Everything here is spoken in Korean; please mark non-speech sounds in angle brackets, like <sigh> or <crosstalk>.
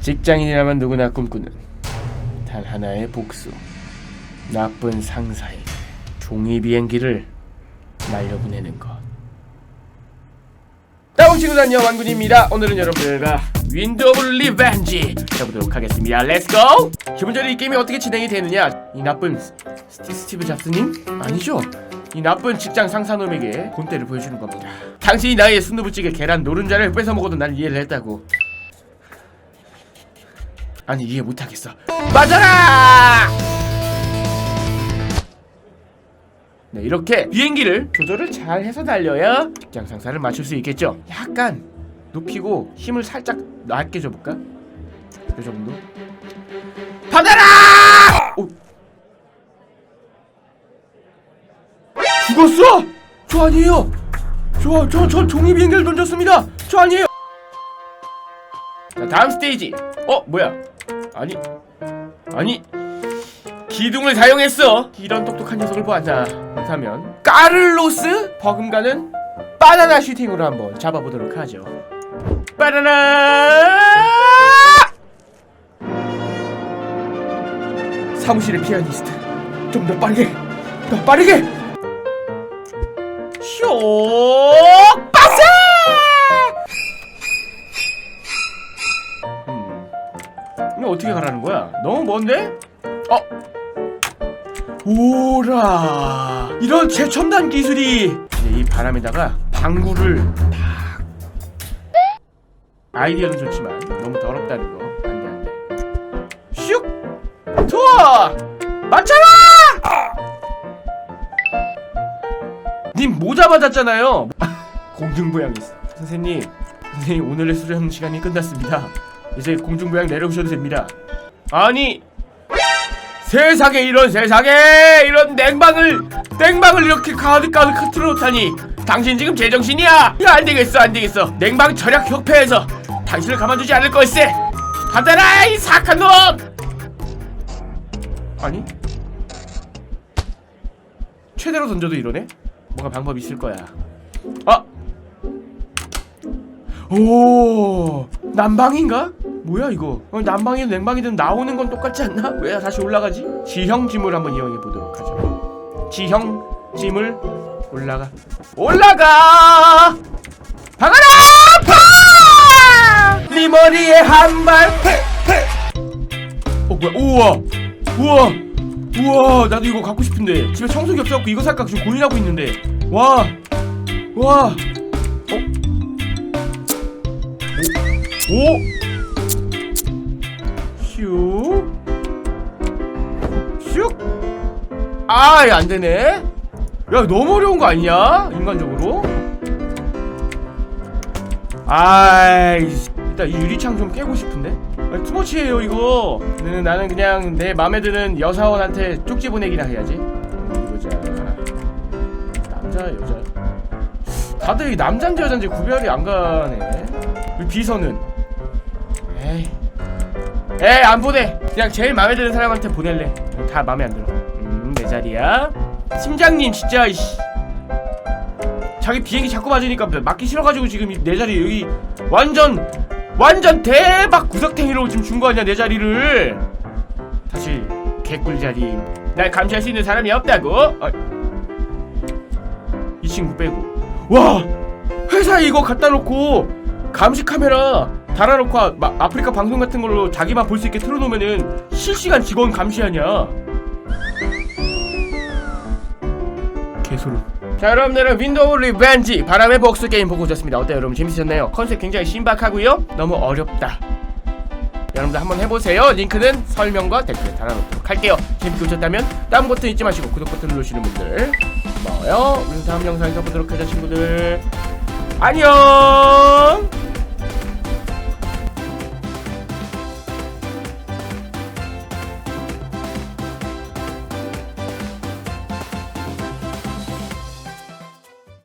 직장인이라면 누구나 꿈꾸는 단 하나의 복수. 나쁜 상사에게 종이 비행기를 날려보내는 것. 다운 친구들 안녕 왕군입니다. 오늘은 여러분들과 오브 리벤지 해보도록 하겠습니다. 렛츠고! 기본적으로 이 게임이 어떻게 진행이 되느냐 이 나쁜 스티, 스티브 잡스님? 아니죠 이 나쁜 직장 상사놈에게 본때를 보여주는 겁니다. 당신이 나의 순두부찌개 계란 노른자를 뺏어 먹어도 난 이해를 했다고. 아니 이해 못하겠어. 맞아라! 네 이렇게 비행기를 조절을 잘 해서 날려야 직장 상사를 맞출 수 있겠죠. 약간 높이고 힘을 살짝 낮게 줘볼까? 이 정도. 받아라! 오. 죽었어? 저 아니에요. 저, 저, 저 종이 비행기를 던졌습니다. 저 아니에요. 자, 다음 스테이지. 어, 뭐야? 아니, 아니, 기둥을 사용했어. 이런 똑똑한 녀석을 보았자. 그렇다면 까를로스 버금가는 바나나 슈팅으로 한번 잡아보도록 하죠. 바나나! 사무실의 피아니스트. 좀 더 빠르게, 더 빠르게. 쇼 어떻게 가라는 거야? 너무 먼데? 어? 오라 이런 최첨단 기술이. 이제 이 바람에다가 방구를 탁. 아이디어는 좋지만 너무 더럽다는 거. 안돼 안돼. 슉. 투어. 맞춰라! 님 모자 맞았잖아요. <laughs> 공중부양이 선생님 선생님 오늘의 수련 시간이 끝났습니다 이제 공중부양 내려오셔도 됩니다. 아니 세상에 이런 세상에 이런 냉방을 냉방을 이렇게 가득가득 틀어놓다니. 당신 지금 제정신이야? 야 안되겠어 안되겠어. 냉방 절약 협회에서 당신을 가만두지 않을 걸세. 받아라 이 사악한 놈! 아니? 최대로 던져도 이러네? 뭔가 방법이 있을 거야. 아! 오 난방인가? 뭐야 이거? 어, 난방이든 냉방이든 나오는 건 똑같지 않나? 왜 다시 올라가지? 지형 짐을 한번 이용해 보도록 하죠. 지형 짐을 올라가. 올라가! 박아라! 파! 네 머리에 한발 어 뭐야? 우와! 우와! 우와! 나도 이거 갖고 싶은데. 집에 청소기 없어갖고 이거 살까? 지금 고민하고 있는데. 와! 와. 어? 오? 오? 슉. 슉. 아, 안 되네. 야, 너무 어려운 거 아니냐? 인간적으로? 아이, 일단 이 유리창 좀 깨고 싶은데? 아, 투머치예요 이거. 나는, 나는 그냥 내 마음에 드는 여사원한테 쪽지 보내기나 해야지. 음, 보자. 남자, 여자. 다들 이 남잔지 여잔지 구별이 안 가네. 비서는. 에이. 안 보내. 그냥 제일 마음에 드는 사람한테 보낼래. 다 마음에 안 들어. 음내 자리야. 팀장님 진짜 이씨. 자기 비행기 자꾸 맞으니까 맞기 싫어가지고 지금 이- 내 자리 여기 완전 완전 대박 구석탱이로 지금 준 거 아니야 내 자리를. 사실 개꿀 자리. 날 감시할 수 있는 사람이 없다고. 어. 이 친구 빼고. 와 회사에 이거 갖다 놓고 감시 카메라 달아놓고 아, 마- 아프리카 방송 같은 걸로 자기만 볼 수 있게 틀어놓으면은 실시간 직원 감시하냐? 개소름. 자 여러분들은 윈도우 리벤지 바람의 복수 게임 보고 오셨습니다. 어때요? 여러분 재밌으셨나요? 컨셉 굉장히 신박하고요? 너무 어렵다. 여러분들 한번 해보세요. 링크는 설명과 댓글에 달아놓도록 할게요. 재밌게 보셨다면 다음 버튼 잊지 마시고 구독 버튼 누르시는 분들 고마워요. 우리 다음 영상에서 보도록 하죠 친구들. 안녕